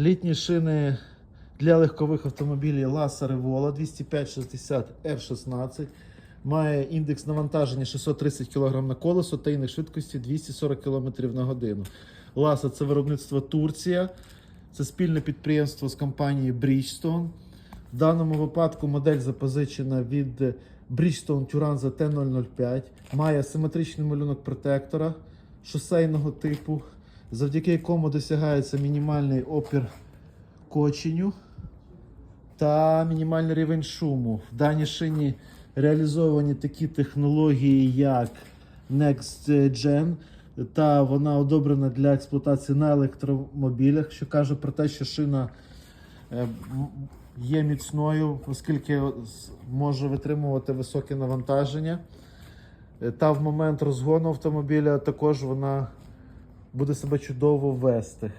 Літні шини для легкових автомобілів Lassa Revola 205-60 R16. Має індекс навантаження 630 кг на колесо та індекс швидкості 240 км на годину. Lassa це виробництво Турція. Це спільне підприємство з компанією Bridgestone. В даному випадку модель запозичена від Bridgestone Turanza T005. Має симетричний малюнок протектора шосейного типу, завдяки якому досягається мінімальний опір коченню та мінімальний рівень шуму. В даній шині реалізовані такі технології, як Next Gen, та вона одобрена для експлуатації на електромобілях, що каже про те, що шина е, є міцною, оскільки може витримувати високе навантаження. Е, Та в момент розгону автомобіля також вона буде себе чудово вести.